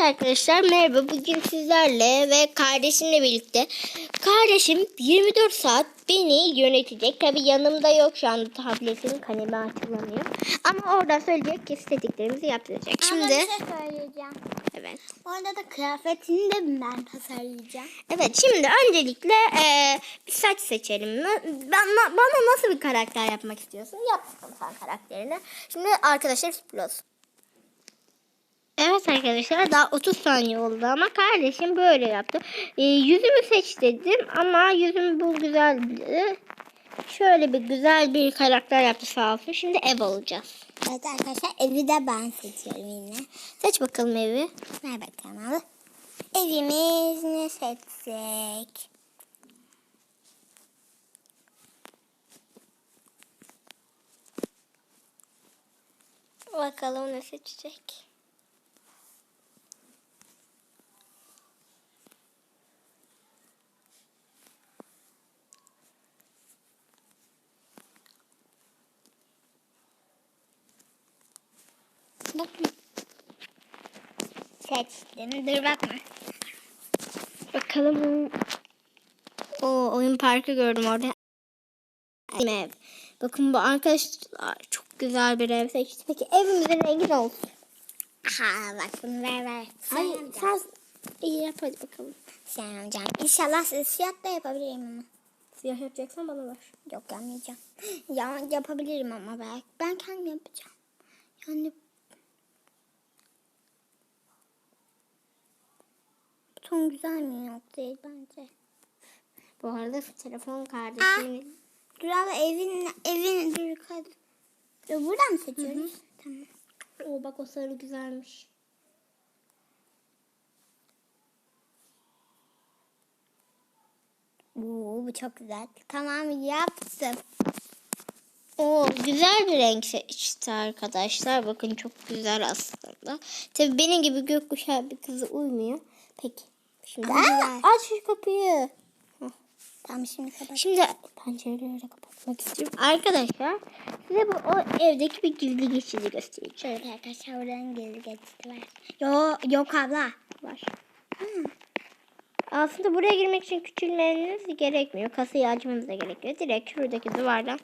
Evet arkadaşlar merhaba. Bugün sizlerle ve kardeşimle birlikte. Kardeşim 24 saat beni yönetecek. Tabi yanımda yok şu anda tabletim kanemi hatırlamıyor. Ama orada söyleyecek istediklerimizi yaptıracak. Şimdi... Şimdi bir şey söyleyeceğim. evet. Orada da kıyafetini de ben tasarlayacağım. Evet şimdi öncelikle eee, bir saç seçelim. Ben, na- bana nasıl bir karakter yapmak istiyorsun? Yap sen karakterini. Şimdi arkadaşlar sürpriz olsun. Evet arkadaşlar daha 30 saniye oldu ama kardeşim böyle yaptı. Ee, yüzümü seç dedim ama yüzümü bu güzeldi. Şöyle bir güzel bir karakter yaptı sağ olsun. Şimdi ev alacağız. Evet arkadaşlar evi de ben seçiyorum yine. Seç bakalım evi. Ver bakalım abi. Evimiz ne seçsek? Bakalım ne seçecek. Bak. Seçtim. Dur bakma. Bakalım. O oyun parkı gördüm orada. Ev. Bakın bu arkadaşlar çok güzel bir ev seçti. Peki evimizin rengi ne olsun? Ha bak bunu ver ver. Sen sen iyi yap hadi bakalım. Sen hocam. İnşallah siz siyah da yapabilirim ama. Siyah yapacaksan bana ver. Yok yapmayacağım. Ya yapabilirim ama belki. Ben kendim yapacağım. Yani ton güzel mi yok değil bence. Bu arada telefon kardeşimin. Dur abi evin evin dur. Dur, buradan mı seçiyoruz? Tamam. O bak o sarı güzelmiş. Oo, bu çok güzel. Tamam yaptım. O güzel bir renk seçti arkadaşlar. Bakın çok güzel aslında. Tabii benim gibi gökkuşağı bir kızı uymuyor. Peki. Şimdi Aa, aç şu kapıyı. Tamam şimdi kapat. Şimdi pencereleri öyle kapatmak istiyorum. Arkadaşlar size bu o evdeki bir gizli geçidi göstereceğim. Şöyle arkadaşlar oradan geri geçti var. Yo, yok abla. Var. Aslında buraya girmek için küçülmeniz gerekmiyor. Kasayı açmanız da gerekiyor. Direkt şuradaki duvardan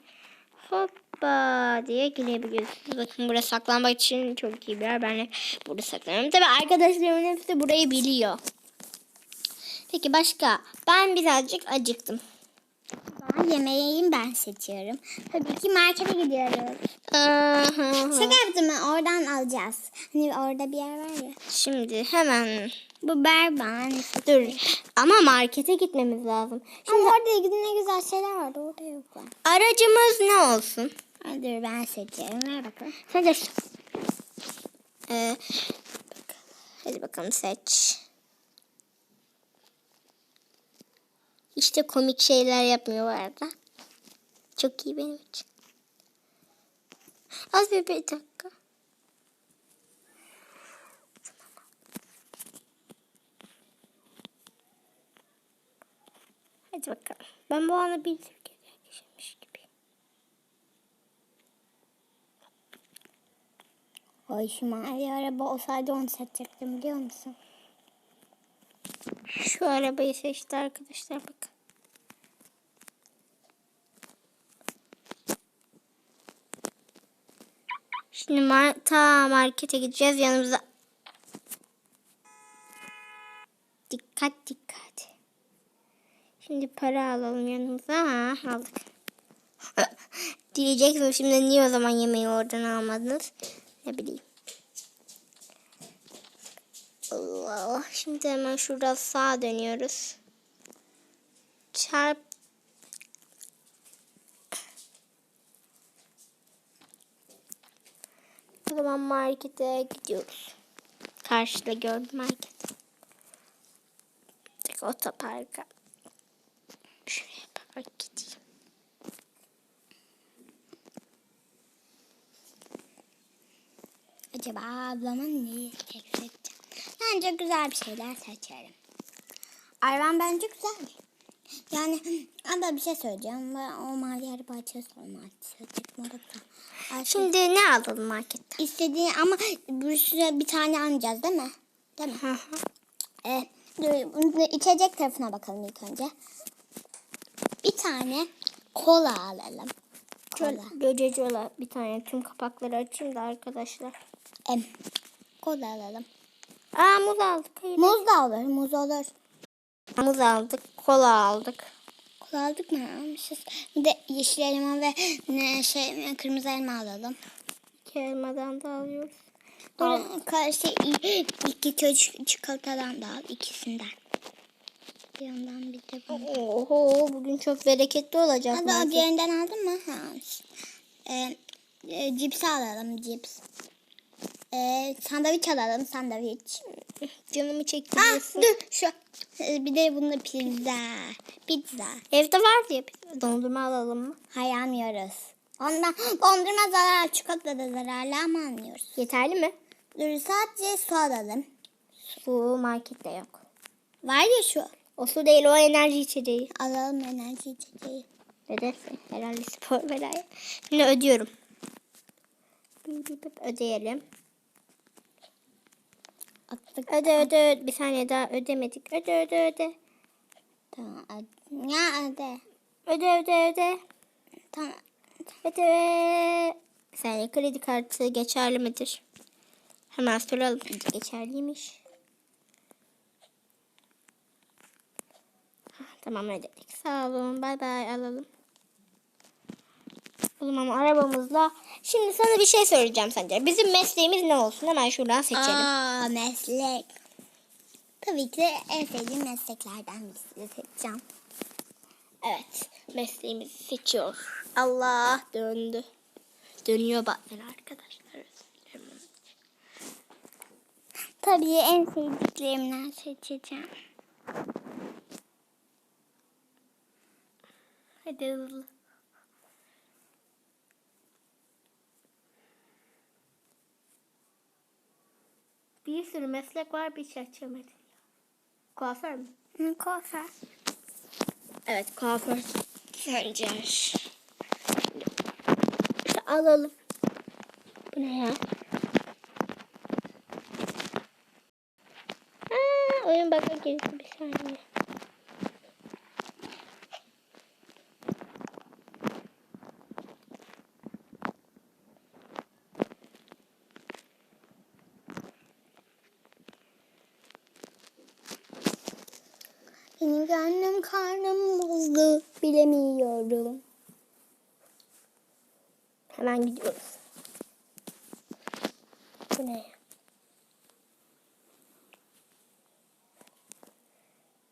hoppa diye girebiliyorsunuz. Bakın burası saklanmak için çok iyi bir yer. Ben de burada saklanıyorum. Tabii arkadaşlarımın hepsi burayı biliyor. Peki başka? Ben birazcık acıktım. Ben yemeği ben seçiyorum. Tabii ki markete gidiyoruz. Şaka yaptım ben oradan alacağız. Hani orada bir yer var ya. Şimdi hemen Bu berban. dur. Ama markete gitmemiz lazım. Ama orada ne güzel şeyler vardı. Orada yok var. Aracımız ne olsun? Hadi dur ben seçiyorum. Ver bakalım. Sen de ee, hadi bakalım seç. İşte komik şeyler yapmıyor bu arada. Çok iyi benim için. Az bir, bir dakika. Hadi bakalım. Ben bu anı bir Türkiye'de yaşamış gibiyim. Ay şu mavi araba olsaydı onu seçecektim biliyor musun? Şu arabayı seçti arkadaşlar bakın. Şimdi mar ta markete gideceğiz yanımıza. Dikkat dikkat. Şimdi para alalım yanımıza. Ha, aldık. Diyeceksin şimdi niye o zaman yemeği oradan almadınız? Ne bileyim. Allah. Şimdi hemen şurada sağa dönüyoruz. Çarp. O zaman markete gidiyoruz. Karşıda gördüm market. Tek otoparka. Şuraya park gideyim. Acaba ablama ne seçeceğim? Bence güzel bir şeyler seçerim. Arabam bence güzel. Yani abla bir şey söyleyeceğim. O mavi araba açıyorsa o. Ay, Şimdi ne alalım markette? İstediğin ama bir süre bir tane almayacağız değil mi? Değil mi? Hı hı. Ee, dur, içecek tarafına bakalım ilk önce. Bir tane kola alalım. Kola. Göceci bir tane tüm kapakları açayım da arkadaşlar. Em, kola alalım. Aa muz aldık. Hayır. Muz da olur, muz olur. Muz aldık. Kola aldık. Kola aldık mı? Almışız. Bir de yeşil elma ve ne şey kırmızı elma alalım. İki elmadan da alıyoruz. Al. Karşı iki çocuk çikolatadan da al ikisinden. Bir yandan bir de bu. Oho bugün çok bereketli olacak. Hadi o diğerinden aldın mı? Ha. Ee, e, cips alalım cips. Ee, sandviç alalım sandviç. Canımı Ah çektiriyorsun. dur şu. Ee, bir de bunda pizza. Pizza. Evde var diye dondurma alalım mı? Hayır almıyoruz. Ondan dondurma zarar, çikolata da zararlı ama almıyoruz. Yeterli mi? Dur sadece su alalım. Su markette yok. Var ya şu. O su değil o enerji içeceği. Alalım enerji içeceği. Öderse herhalde spor bedava. Şimdi ödüyorum. Ödeyelim. Attık. Öde öde öde. Bir saniye daha ödemedik. Öde öde öde. Tamam. ad- Ya hadi. Öde öde öde. Tamam. Öde. Bir saniye kredi kartı geçerli midir? Hemen soralım. Geçerliymiş. Hah, Tamam ödedik. Sağ olun. Bay bay alalım. Oğlum ama arabamızla. Şimdi sana bir şey söyleyeceğim sence. Bizim mesleğimiz ne olsun? Hemen şuradan seçelim. Aa meslek. Tabii ki en sevdiğim mesleklerden birisi seçeceğim. Evet. Mesleğimizi seçiyor. Allah döndü. Dönüyor bazen arkadaşlar. Tabii en sevdiklerimden seçeceğim. Hadi hızlı. Bir sürü meslek var bir şey açamadım. Kuaför mü? Hı, Kuaför. Evet kuaför. Sence. İşte alalım. Bu ne ya? Aa, oyun baka girdi bir saniye. Benim gönlüm karnım bozdu. Bilemiyorum. Hemen gidiyoruz. Bu ne?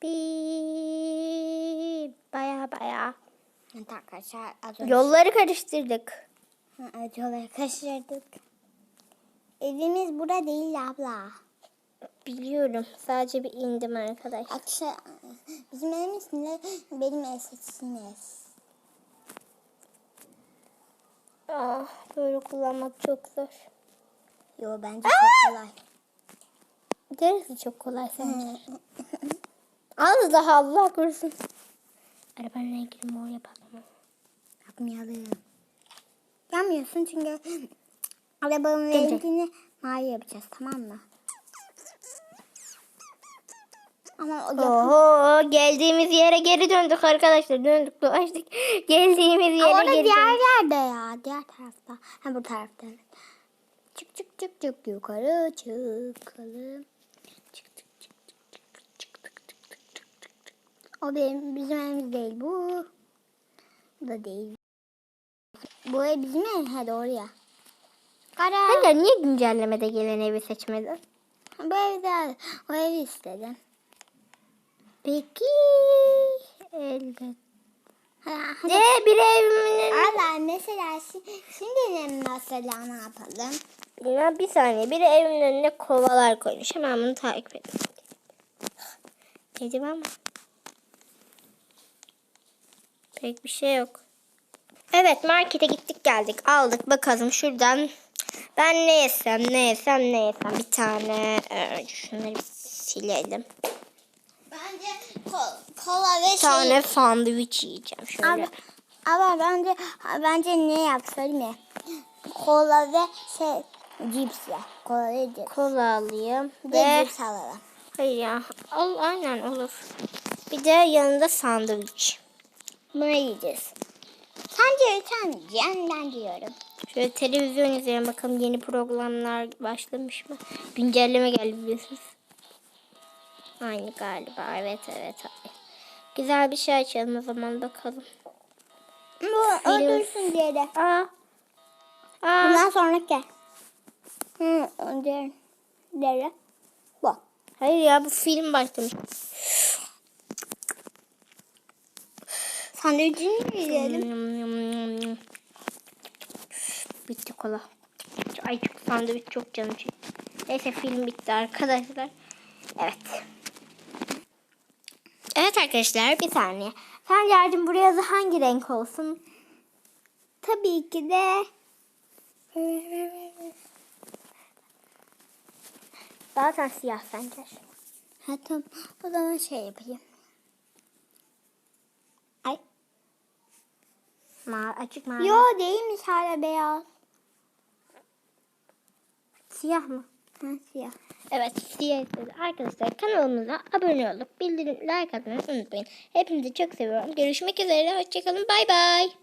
Bip. Baya baya. Evet arkadaşlar az önce. Yolları karıştırdık. Ha, Evet yolları kaçırdık. Evimiz bura değil abla. Biliyorum. Sadece bir indim arkadaş. Akşam bizim evimiz ne? Benim ev seçilmez. Ah, böyle kullanmak çok zor. Yo bence çok kolay. Neresi çok kolay sence? Az daha Allah korusun. Arabanın rengini mor yapalım. Yapmayalım. Yapmıyorsun çünkü arabanın Gece. rengini mavi yapacağız tamam mı? Ama Oho geldiğimiz yere geri döndük arkadaşlar. Döndük dolaştık. Geldiğimiz yere Ama geri döndük. diğer yerde ya. Diğer tarafta. Ha bu tarafta. Çık çık çık çık yukarı çıkalım. Çık çık çık çık çık çık çık çık O benim, bizim evimiz değil bu. Bu da değil. Bu ev bizim ev. Ha doğru ya. Kara. Hala niye güncellemede gelen evi seçmedin? Bu evde o evi istedim. Peki. Hadi. De bir evimin... Allah mesela şi- şimdi ne mesela ne yapalım? Ya bir saniye. Biri evimin önüne kovalar koymuş. Hemen bunu takip edin. Dedim ama. Pek bir şey yok. Evet markete gittik geldik. Aldık bakalım şuradan. Ben ne yesem ne yesem ne yesem. Bir tane e, şunları bir silelim. Kola ve Bir tane sandviç yiyeceğim şöyle. Ama, ama bence bence ne yap söyleyeyim mi? Kola ve şey Cips ya. Kola cips. Kola alayım. De Ve cips alalım. hayır ya. Al aynen olur. Bir de yanında sandviç. Bunu yiyeceğiz. Sence sen ben diyorum. Şöyle televizyon izleyelim bakalım yeni programlar başlamış mı? Güncelleme geldi biliyorsunuz. Aynı galiba. Evet evet. evet. Güzel bir şey açalım o zaman bakalım. Bu öldürsün diye de. Aa. Aa. Bundan sonra gel. Hı, diğer. Diğeri. Bu. Hayır ya bu film başlamış. Sandviçini yiyelim. Bitti kola. Ay çok sandviç çok canım çekti. Neyse film bitti arkadaşlar. Evet. Evet arkadaşlar bir saniye. Sencer'cim buraya da hangi renk olsun? Tabii ki de. Zaten siyah Sencer. Ha tamam. O zaman şey yapayım. Ay. Ma açık mavi. Yo değilmiş hala beyaz. Siyah mı? Siyah. Evet siyah istedi. Arkadaşlar kanalımıza abone olup bildirim like atmayı unutmayın. Hepinizi çok seviyorum. Görüşmek üzere. Hoşçakalın. Bay bay.